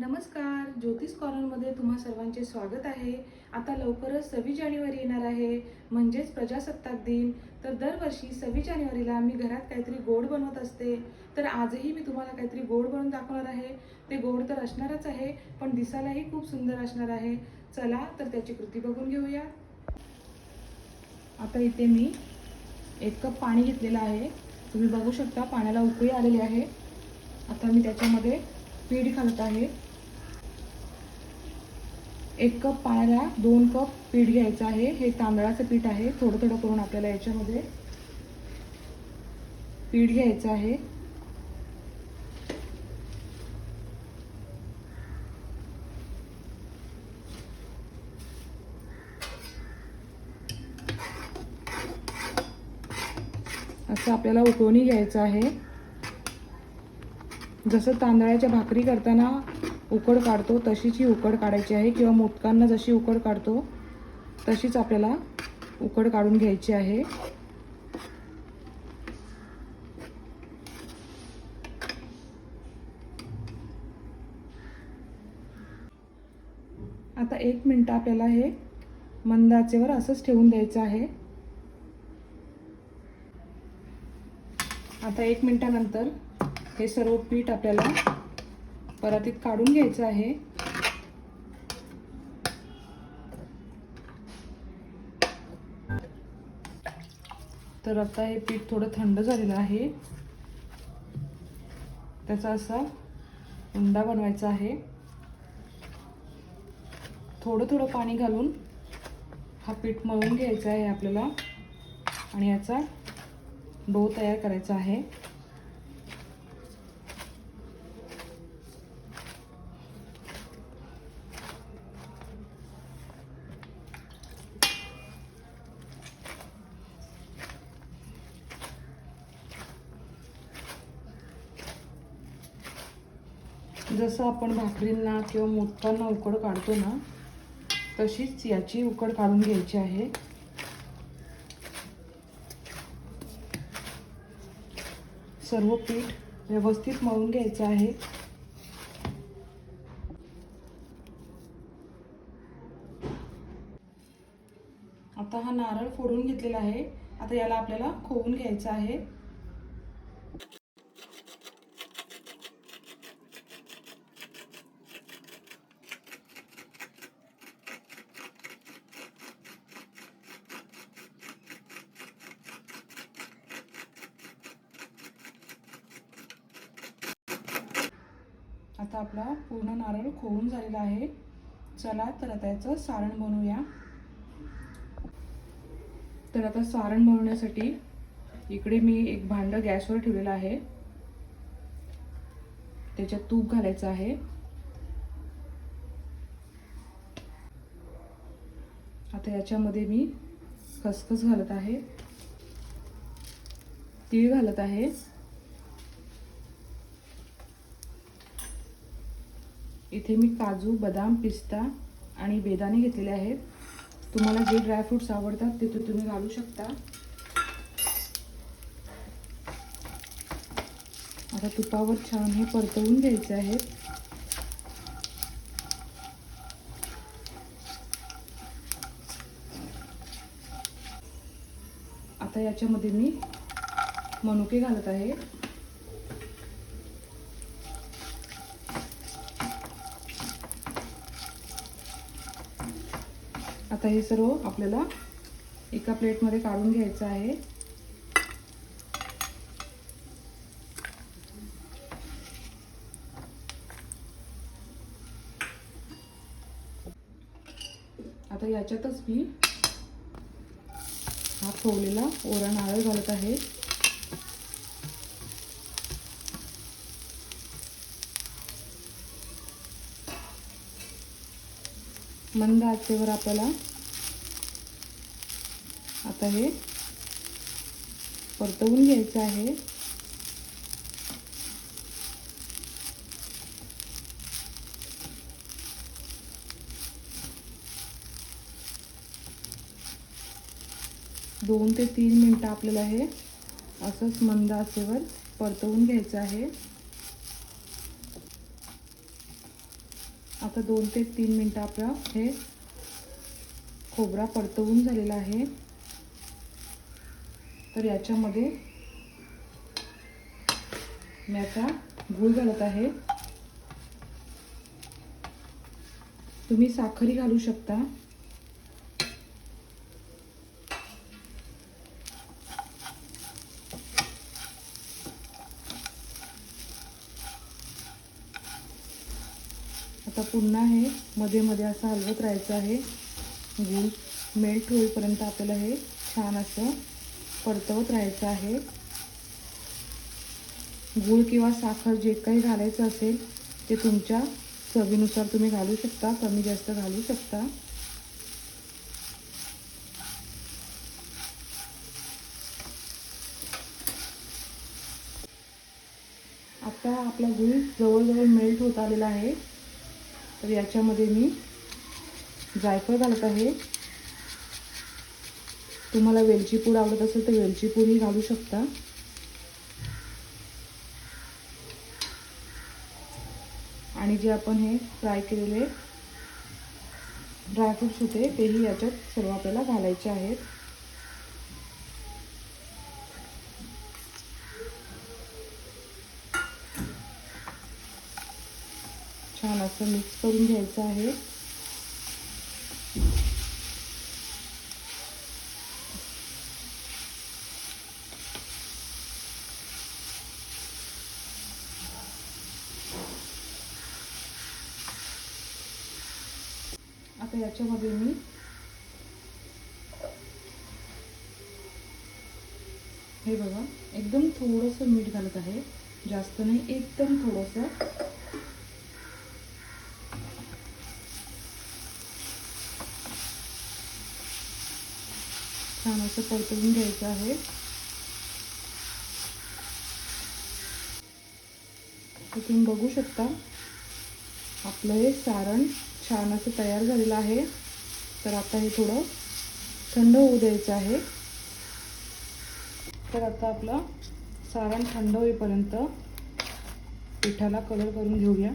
नमस्कार ज्योतिष कॉर्नरमध्ये तुम्हा सर्वांचे स्वागत आहे. आता लवकरच सव्वीस जानेवारी येणार आहे म्हणजेच प्रजासत्ताक दिन. तर दरवर्षी सव्वीस जानेवारीला मी घरात काहीतरी गोड बनवत असते. तर आजही मी तुम्हाला काहीतरी गोड बनवून दाखवणार आहे. ते गोड तर असणारच आहे पण दिसायलाही खूप सुंदर असणार आहे. चला तर त्याची कृती बघून घेऊया. आता इथे मी एक कप पाणी घेतलेलं आहे. तुम्ही बघू शकता पाण्याला उकळी आलेली आहे. आता मी त्याच्यामध्ये पीठ घालत आहे. एक कप पाण्याला दोन कप पीठ घ्यायचं आहे. हे तांदळाचं पीठ आहे. थोडं थोडं करून आपल्याला याच्यामध्ये पीठ घ्यायचं आहे. असं आपल्याला उकळून घ्यायचं आहे. जसं तांदळाच्या भाकरी करताना उकड काढतो तशीच ही उकड काढायची आहे किंवा मोदकांना जशी उकड काढतो तशीच आपल्याला उकड काढून घ्यायची आहे. आता एक मिनटं आपल्याला हे मंद आचेवर असंच ठेवून द्यायचं आहे. आता एक मिनटानंतर हे सर्व पीठ आपल्याला परातीत काढून घ्यायचं आहे. तर आता हे पीठ थोडं थंड झालेलं आहे. त्याचा असा उंडा बनवायचा आहे. थोडं थोडं पाणी घालून हा पीठ मळून घ्यायचा आहे आपल्याला. आणि याचा डो तयार करायचा आहे. जसं आपण भाकरींना किंवा मोदकांना उकड काढतो ना तशीच याची उकड काढून घ्यायची आहे. सर्व पीठ व्यवस्थित मळून घ्यायचं आहे. आता हा नारळ फोडून घेतलेला आहे. आता याला आपल्याला खोवून घ्यायचं आहे. आता आपला पूर्ण नारळ खोवून झालेला आहे. चला तर आता याचं सारण बनवूया. तर आता सारण बनवण्यासाठी इकडे मी एक भांडं गॅसवर ठेवलेलं आहे. त्याच्यात तूप घालायचं आहे. आता याच्यामध्ये मी खसखस घालत आहे. तीळ घालत आहे. इथे मी काजू बदाम पिस्ता आणि बेदाणे घेतलेले आहेत. तुम्हाला जे ड्रायफ्रूट्स आवडतात ते तुम्ही घालू शकता. आता तुपावर छान हे परतवून घ्यायचे आहेत. आता याच्यामध्ये मी मनुके घालत आहे. आता हे सर्व आपल्याला एका प्लेटमध्ये काढून घ्यायचं आहे. आता याच्यातच मी हा खोवलेला ओरा नारळ घालत आहे. मंद आचेवर आपल्याला आता हे परतवून घ्यायचं आहे. दोन ते तीन मिनटं आपल्याला हे असंच मंद आचेवर परतवून घ्यायचं आहे. आता दोन ते तीन मिनटं आपलं हे खोबरा परतवून झालेला आहे. तर याच्यामध्ये मी आता गूळ घालत आहे. तुम्ही साखरी घालू शकता. आता पुन्हा हे मध्ये मध्ये असं हलवत राहायचं आहे. गूळ मेल्ट होईपर्यंत आपल्याला हे छान असं परतवत राहायचं आहे. गूळ किंवा साखर जे काही घालायचं असेल ते तुमच्या चवीनुसार तुम्ही घालू शकता कमी जास्त घालू शकता. आता आपला गूळ जवळजवळ मेल्ट होत आलेला आहे. तर याच्यामध्ये मी जायफळ घालत आहे. तुम्हाला वेलची पूड आवडत असेल तर वेलची पूडही घालू शकता. आणि जे आपण हे फ्राय केलेले ड्रायफ्रुट्स होते तेही याच्यात सर्व आपल्याला घालायचे आहेत. छान असं मिक्स करून घ्यायचं आहे. याच्यामध्ये मी हे बघा एकदम थोडंसं मीठ घालत आहे. जास्त नाही एकदम थोडंसं. छान असं परतवून घ्यायचं आहे. तुम्ही बघू शकता आपलं हे सारण छान असं तयार झालेलं आहे. तर आता हे थोडं थंड होऊ द्यायचं आहे. तर आता आपलं सारण थंड होईपर्यंत पिठाला कलर करून घेऊया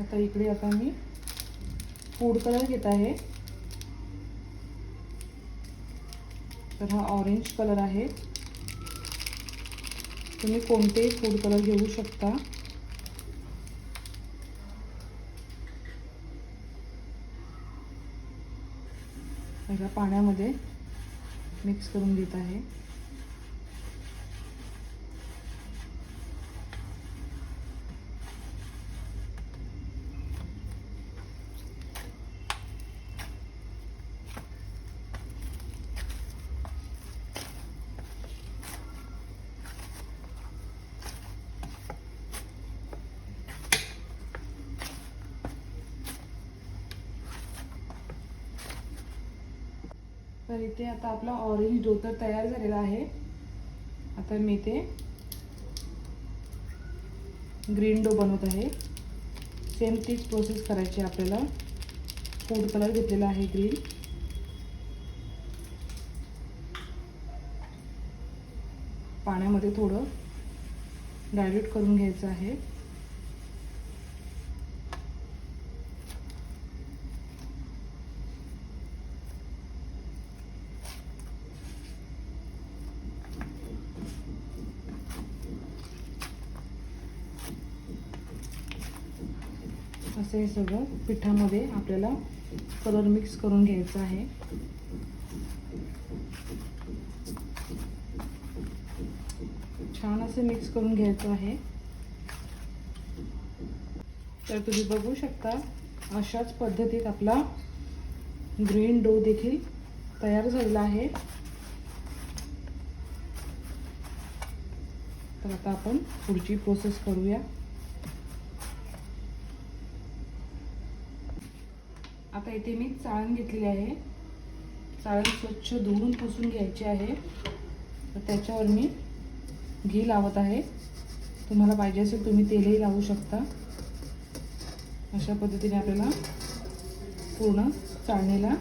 आता इकडे आता मी फूड कलर घेत आहे. तर हा ऑरेंज कलर आहे. तुम्ही कोणतेही फूड कलर घेऊ शकता. ह्या पाण्यामध्ये मिक्स करून घेत आहे. तर इथे आता आपला ऑरेंज डो तर तयार झालेला आहे. आता मी ते ग्रीन डो बनवत आहे. सेम तीच प्रोसेस करायची आहे आपल्याला. फूड कलर घेतलेला आहे ग्रीन पाण्यामध्ये थोडं डायल्यूट करून घ्यायचं आहे असं हे सगळं पिठामध्ये आपल्याला कलर मिक्स करून घ्यायचं आहे. छान असं मिक्स करून घ्यायचं आहे. तर तुम्ही बघू शकता अशाच पद्धतीत आपला ग्रीन डो देखील तयार झालेला आहे. तर आता आपण पुढची प्रोसेस करूया. इथे मी चाळण घेतलेली आहे. चाळण स्वच्छ धुवून पुसून घ्यायची आहे. तर त्याच्यावर मी घी लावत आहे. तुम्हाला पाहिजे असेल तुम्ही तेलही लावू शकता. अशा पद्धतीने आपल्याला पूर्ण चाळणीला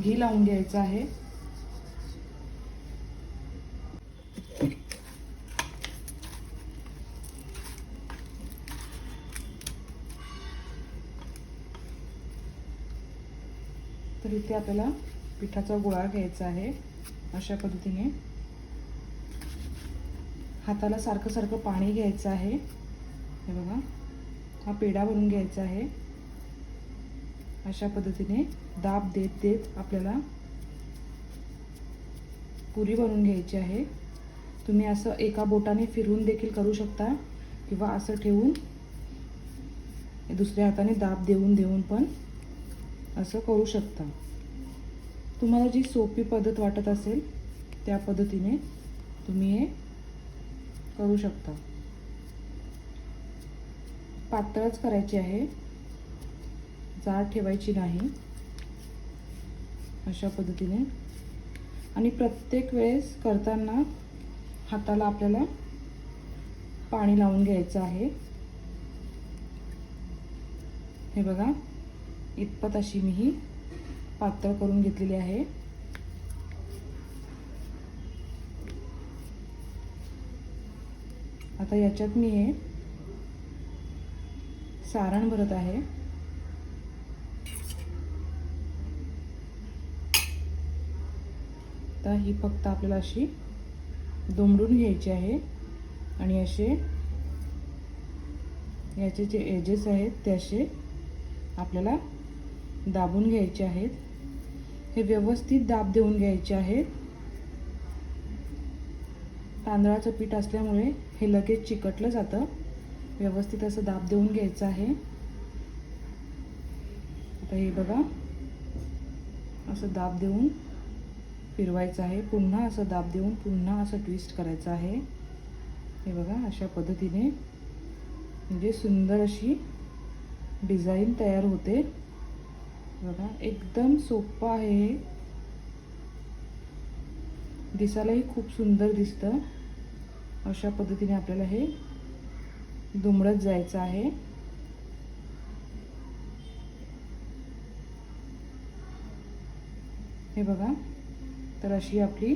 घी लावून घ्यायचं आहे. इथे आपल्याला पिठाचा गोळा घ्यायचा आहे अशा पद्धतीने. हाताला सारखं सारखं पाणी घ्यायचं आहे. हे बघा हा पेढा बनवून घ्यायचा आहे. अशा पद्धतीने दाब देत देत आपल्याला पुरी बनवून घ्यायची आहे. तुम्ही असं एका बोटाने फिरवून देखील करू शकता किंवा असं ठेवून दुसऱ्या हाताने दाब देऊन देऊन पण असं करू शकता. तुम्हाला जी सोपी पद्धत वाटत असेल त्या पद्धतीने तुम्ही हे करू शकता. पातळच करायची आहे. जाड ठेवायची नाही. अशा पद्धतीने. आणि प्रत्येक वेळेस करताना हाताला आपल्याला पाणी लावून घ्यायचं आहे. हे बघा इतपत अशी मी ही पातळ करून घेतलेली आहे. आता याच्यात मी हे सारण भरत आहे. आता ही फक्त आपल्याला अशी दुमडून घ्यायची आहे. आणि असे याचे जे एजेस आहेत ते असे आपल्याला दाबून घ्यायचे आहेत. हे व्यवस्थित दाब देऊन घ्यायचे आहेत. तांदळाचं पीठ असल्यामुळे हे लगेच चिकटलं जातं. व्यवस्थित असं दाब देऊन घ्यायचं आहे. आता हे बघा. असं दाब देऊन फिरवायचं आहे. पुन्हा असं दाब देऊन पुन्हा असं ट्विस्ट करायचं आहे. हे बघा अशा पद्धतीने. म्हणजे सुंदर अशी डिझाईन तयार होते. बघा एकदम सोपं आहे. दिसायलाही खूप सुंदर दिसतं. अशा पद्धतीने आपल्याला हे दुमडत जायचं आहे. हे बघा तर अशी आपली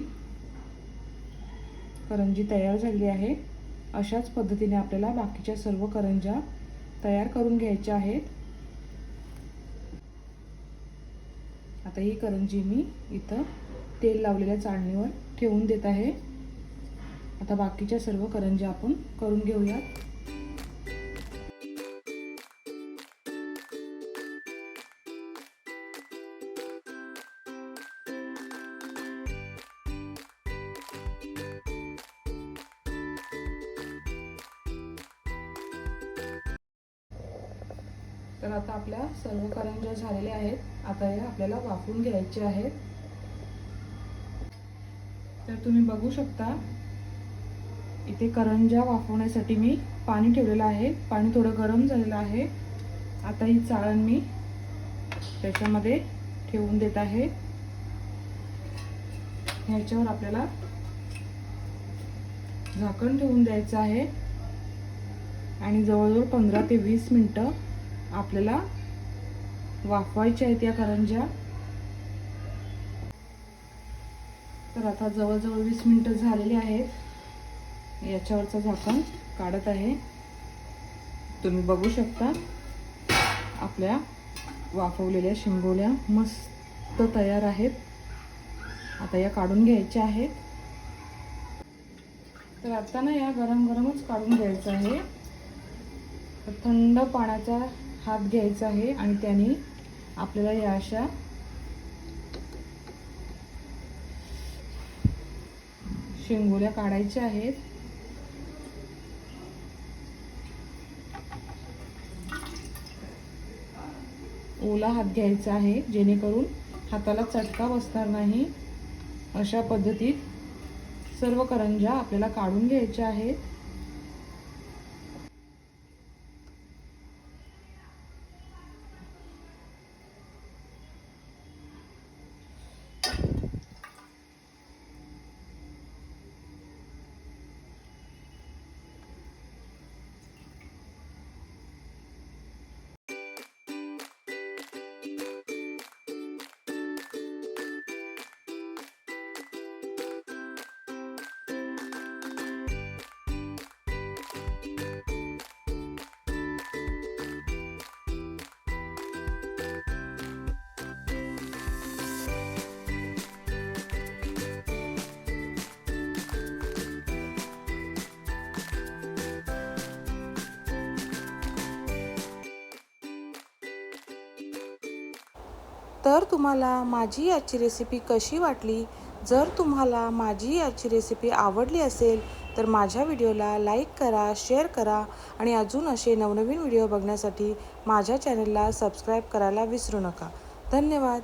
करंजी तयार झाली आहे. अशाच पद्धतीने आपल्याला बाकीच्या सर्व करंजा तयार करून घ्यायच्या आहेत. आता ही करंजी मी इथं तेल लावलेल्या चाळणीवर ठेवून देत आहे. आता बाकीच्या सर्व करंज्या आपण करून घेऊयात. तर आता आपल्या सर्व करंज्या झालेल्या आहेत. आता या आपल्याला वाफून घ्यायचे आहेत. तर तुम्ही बघू शकता इथे करंज्या वाफवण्यासाठी मी पाणी ठेवलेलं आहे. पाणी थोडं गरम झालेलं आहे. आता ही चाळण मी त्याच्यामध्ये ठेवून देत आहे. ह्याच्यावर आपल्याला झाकण ठेवून द्यायचं आहे. आणि जवळजवळ पंधरा ते वीस मिनटं आपल्याला वाफवायच्या आहेत या करंज्या. तर आता जवळजवळ वीस मिनटं झालेली आहेत. याच्यावरचं झाकण काढत आहे. तुम्ही बघू शकता आपल्या वाफवलेल्या शिंगोल्या मस्त तयार आहेत. आता या काढून घ्यायच्या आहेत. तर आता ना या गरम गरमच काढून घ्यायचं आहे. थंड पाण्याचा हात घ्यायचा आहे आणि त्याने आपल्याला या अशा शेंगोल्या काढायच्या आहेत. ओला हात घ्यायचा आहे जेणेकरून हाताला चटका बसणार नाही. अशा पद्धतीत सर्व करंज्या आपल्याला काढून घ्यायच्या आहेत. तर तुम्हाला माझी आजची रेसिपी कशी वाटली? जर तुम्हाला माझी आजची रेसिपी आवडली असेल तर माझ्या व्हिडिओला लाईक करा शेअर करा आणि अजून असे नवनवीन व्हिडिओ बघण्यासाठी माझ्या चॅनलला सबस्क्राईब करायला विसरू नका. धन्यवाद.